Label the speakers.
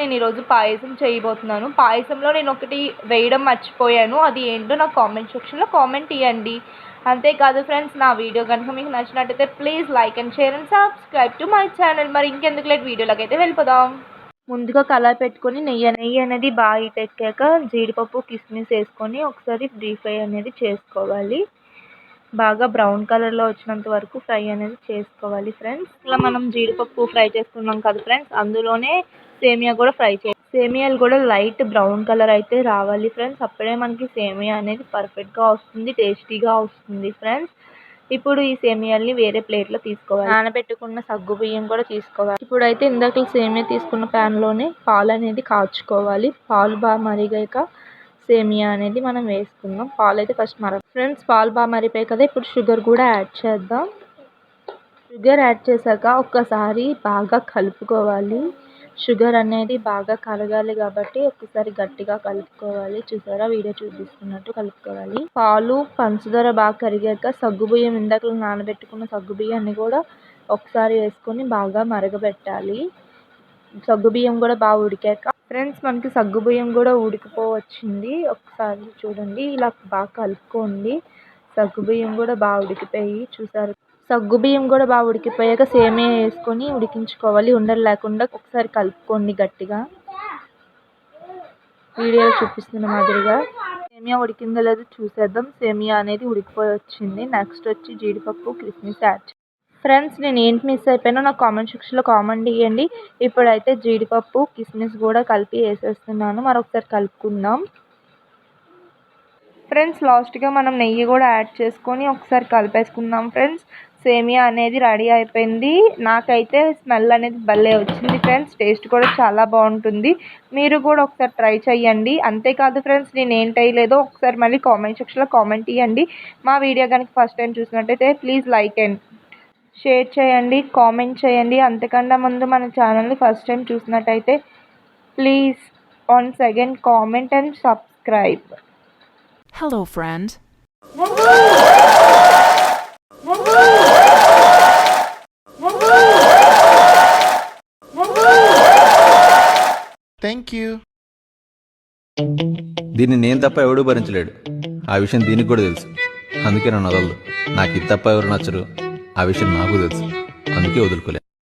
Speaker 1: నేను ఈరోజు పాయసం చేయబోతున్నాను. పాయసంలో నేను ఒకటి వేయడం మర్చిపోయాను. అది ఏంటో నాకు కామెంట్ సెక్షన్లో కామెంట్ ఇవ్వండి అంతేకాదు ఫ్రెండ్స్ నా వీడియో కనుక మీకు నచ్చినట్టయితే please like and share and subscribe to my channel. మరి ఇంకెందుకు లేదు వీడియోలోకి అయితే వెళ్ళిపోదాం. ముందుగా కలర్ పెట్టుకొని నెయ్యి నెయ్యి అనేది బాగా ఇటెక్కాక జీడిపప్పు కిస్మిస్ వేసుకొని ఒకసారి డీప్ ఫ్రై అనేది చేసుకోవాలి. బాగా బ్రౌన్ కలర్లో వచ్చినంత వరకు ఫ్రై అనేది చేసుకోవాలి ఫ్రెండ్స్. ఇలా మనం జీడిపప్పు ఫ్రై చేసుకున్నాం కదా ఫ్రెండ్స్ అందులోనే సేమియా కూడా ఫ్రై చే సేమియాలు కూడా లైట్ బ్రౌన్ కలర్ అయితే రావాలి ఫ్రెండ్స్. అప్పుడే మనకి సేమియా అనేది పర్ఫెక్ట్గా వస్తుంది టేస్టీగా వస్తుంది ఫ్రెండ్స్. ఇప్పుడు ఈ సేమియాల్ని వేరే ప్లేట్లో తీసుకోవాలి. నానబెట్టుకున్న సగ్గు బియ్యం కూడా తీసుకోవాలి. ఇప్పుడైతే ఇందాక సేమియా తీసుకున్న ప్యాన్లోనే పాలు అనేది కాచుకోవాలి. పాలు బాగా మరిగాక సేమియా అనేది మనం వేసుకుందాం. పాలు అయితే ఫస్ట్ మర ఫ్రెండ్స్ పాలు బాగా మరిపోయాయి కదా ఇప్పుడు షుగర్ కూడా యాడ్ చేద్దాం. షుగర్ యాడ్ చేశాక ఒక్కసారి బాగా కలుపుకోవాలి. షుగర్ అనేది బాగా కరగాలి కాబట్టి ఒక్కసారి గట్టిగా కలుపుకోవాలి. చూసారా? వీడియో చూపిస్తున్నట్టు కలుపుకోవాలి. పాలు పంచదార బాగా కరిగాక సగ్గుబియ్యం ఇందాక నానబెట్టుకున్న సగ్గుబియ్యాన్ని కూడా ఒకసారి వేసుకొని బాగా మరగబెట్టాలి. సగ్గుబియ్యం కూడా బాగా ఉడికాక ఫ్రెండ్స్ మనకి సగ్గుబియ్యం కూడా ఉడికిపోవచ్చింది. ఒకసారి చూడండి ఇలా బాగా కలుపుకోండి. సగ్గుబియ్యం కూడా బాగా ఉడికిపోయి చూసారు? సగ్గుబియ్యం కూడా బాగా ఉడికిపోయాక సేమియా వేసుకొని ఉడికించుకోవాలి. ఉండలు లేకుండా ఒకసారి కలుపుకోండి గట్టిగా. వీడియోలో చూపిస్తున్న మాదిరిగా. సేమియా ఉడికిందో లేదో చూసేద్దాం. సేమియా అనేది ఉడికిపోయి వచ్చింది. నెక్స్ట్ వచ్చి జీడిపప్పు కిస్మిస్ యాడ్ ఫ్రెండ్స్ నేను ఏంటి మిస్ అయిపోయానో నాకు కామెంట్ సెక్షన్లో కామెంట్ ఇవ్వండి ఇప్పుడైతే జీడిపప్పు కిస్మిస్ కూడా కలిపి వేసేస్తున్నాను. మరొకసారి కలుపుకుందాం. ఫ్రెండ్స్ లాస్ట్గా మనం నెయ్యి కూడా యాడ్ చేసుకొని ఒకసారి కలిపేసుకుందాం ఫ్రెండ్స్. సేమియా అనేది రెడీ అయిపోయింది. నాకైతే స్మెల్ అనేది భలే వచ్చింది ఫ్రెండ్స్. టేస్ట్ కూడా చాలా బాగుంటుంది. మీరు కూడా ఒకసారి ట్రై చేయండి అంతేకాదు ఫ్రెండ్స్ నేను ఏంటి చేయలేదో ఒకసారి మళ్ళీ కామెంట్ సెక్షన్లో కామెంట్ ఇవ్వండి మా వీడియో కనుక ఫస్ట్ టైం చూసినట్టయితే ప్లీజ్ లైక్ అండ్ షేర్ చేయండి కామెంట్ చేయండి. అంతకన్నా ముందు మన ఛానల్ని ఫస్ట్ టైం చూసినట్టయితే please once again comment and subscribe.
Speaker 2: Hello, friend.
Speaker 3: Thank you
Speaker 4: దీన్ని నేను తప్ప ఎవడూ భరించలేడు. ఆ విషయం దీనికి కూడా తెలుసు. అందుకే నన్ను వదలదు. నాకు ఇది తప్ప ఎవరు నచ్చరు. ఆ విషయం నాకు తెలుసు. అందుకే వదులుకోలేదు